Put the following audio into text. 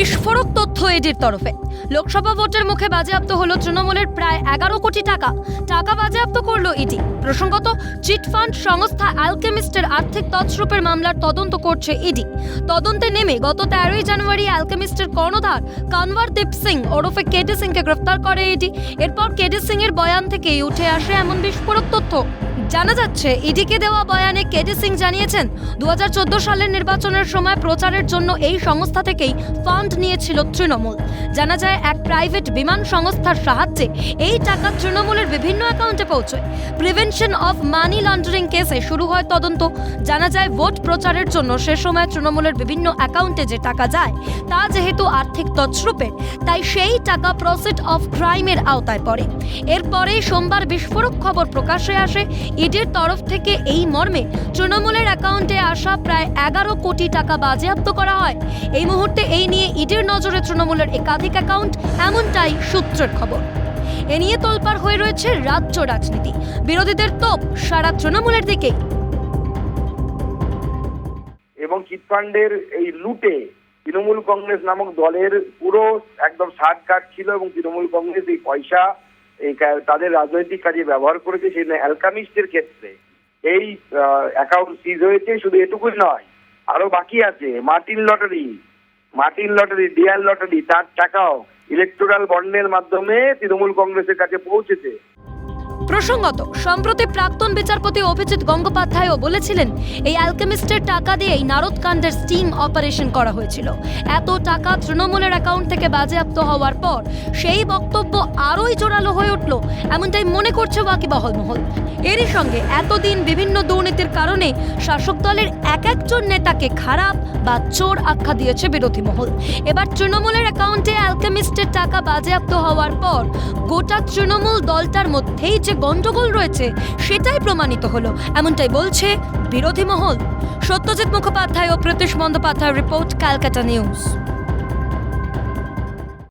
ইডির তরফে। লোকসভা ভোটের মুখে বাজেয়াপ্ত হলো তৃণমূলের প্রায় এগারো কোটি টাকা। টাকা বাজেয়াপ্ত করল ইডি। প্রসঙ্গত চিটফান্ড সংস্থা অ্যালকেমিস্টের আর্থিক তছরূপের মামলার তদন্ত করছে ইডি। তদন্তে নেমে গত তেরোই জানুয়ারি অ্যালকেমিস্টের কর্ণধার কানওয়ারদীপ সিং ওরফে কেডি সিংকে গ্রেফতার করে ইডি। এরপর কেডি সিং এর বয়ান থেকেই উঠে আসে এমন বিস্ফোরক তথ্য। জানা যাচ্ছে, ইডিকে দেওয়া বয়ানে কেডি সিং জানিয়েছেন দু হাজার চোদ্দ সালের নির্বাচনের সময় প্রচারের জন্য এই সংস্থা থেকেই ফান্ড নিয়েছিল তৃণমূল। জানা যায়, এক প্রাইভেট বিমান সংস্থার সাহায্যে এই টাকা তৃণমূলের বিভিন্ন অ্যাকাউন্টে পৌঁছয়। প্রিভেনশন অফ মানি লন্ডারিং কেসে শুরু হয় তদন্ত। জানা যায়, ভোট প্রচারের জন্য সে সময় তৃণমূলের বিভিন্ন অ্যাকাউন্টে যে টাকা যায়, তা যেহেতু আর্থিক তছরূপের তাই সেই টাকা প্রসিড অফ ক্রাইমের আওতায় পড়ে। এরপরে সোমবার বিস্ফোরক খবর প্রকাশ্যে আসে ইডির তরফ থেকে এই মর্মে তৃণমূলের অ্যাকাউন্টে আসা প্রায় এগারো কোটি টাকা বাজেয়াপ্ত করা হয়। এই মুহূর্তে এই নিয়ে ইডির নজরে তৃণমূলের একাধিক অ্যাকাউন্ট, এমনটাই সূত্রের খবর। এ নিয়ে তোলপাড় হয়ে রয়েছে রাজ্য রাজনীতি। বিরোধীদের তোপ সারা তৃণমূলের দিকেই। এবং চিটফান্ডের এই লুটে তৃণমূল কংগ্রেস নামক দলের পুরো একদম সাত কাট ছিল এবং তৃণমূল কংগ্রেস এই পয়সা তাদের রাজনৈতিক কাজে ব্যবহার করেছে সেই অ্যালকামিস্টের ক্ষেত্রে। এই অ্যাকাউন্ট সিজ হয়েছে শুধু এটুকুই নয়, আরও বাকি আছে। Martin lottery Martin lottery, dear lottery, তার টাকাও ইলেকট্রাল বন্ডের মাধ্যমে তৃণমূল কংগ্রেসের কাছে পৌঁছেছে। প্রসঙ্গত, সম্প্রতি প্রাক্তন বিচারপতি অভিজিৎ গঙ্গোপাধ্যায়ও বলেছিলেন, এই অ্যালকেমিস্টের টাকা দিয়েই নারদকাণ্ডের স্টিম অপারেশন করা হয়েছিল। এত টাকা তৃণমূলের অ্যাকাউন্ট থেকে বাজেয়াপ্ত হওয়ার পর সেই বক্তব্য আরোই জোরালো হয়ে উঠল, এমনটাই মনে করছে ওয়াকিবহল মহল। এরই সঙ্গে এতদিন বিভিন্ন দুর্নীতির কারণে শাসক দলের এক একজন নেতাকে খারাপ বা চোর আখ্যা দিয়েছে বিরোধী মহল। এবার তৃণমূলের অ্যাকাউন্টে অ্যালকেমিস্টের টাকা বাজেয়াপ্ত হওয়ার পর গোটা তৃণমূল দলটার মধ্যেই যে গন্ডগোল রয়েছে, সেটাই প্রমাণিত হলো। এমনটাই বলছে বিরোধী মহল। সত্যজিৎ মুখোপাধ্যায় ও প্রতীশ বন্দ্যোপাধ্যায়ের রিপোর্ট ক্যালকাটা নিউজ।